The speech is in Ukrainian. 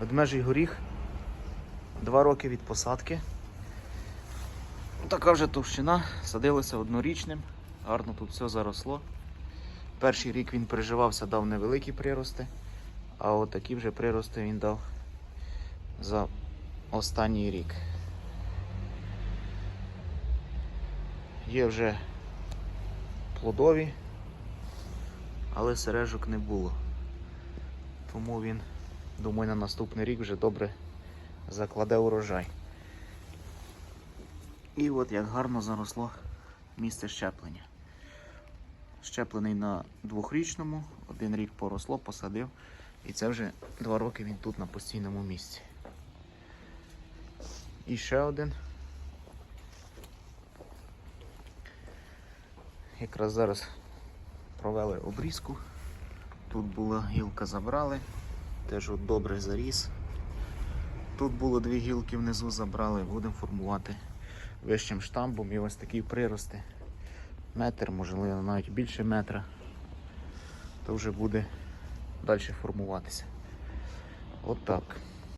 Ведмежий горіх. Два роки від посадки. Така вже товщина. Садилося однорічним. Гарно тут все заросло. Перший рік він переживався, дав невеликі прирости, а от такі вже прирости він дав за останній рік. Є вже плодові, але сережок не було. Тому він, думаю, на наступний рік вже добре закладе урожай. І от як гарно заросло місце щеплення. Щеплений на двохрічному, один рік поросло, посадив. І це вже два роки він тут на постійному місці. І ще один. Якраз зараз провели обрізку. Тут була гілка забрали, теж от добре заріс. Тут було дві гілки внизу забрали, будемо формувати вищим штамбом і ось такі прирости. Метр, можливо, навіть більше метра. То вже буде далі формуватися. От так.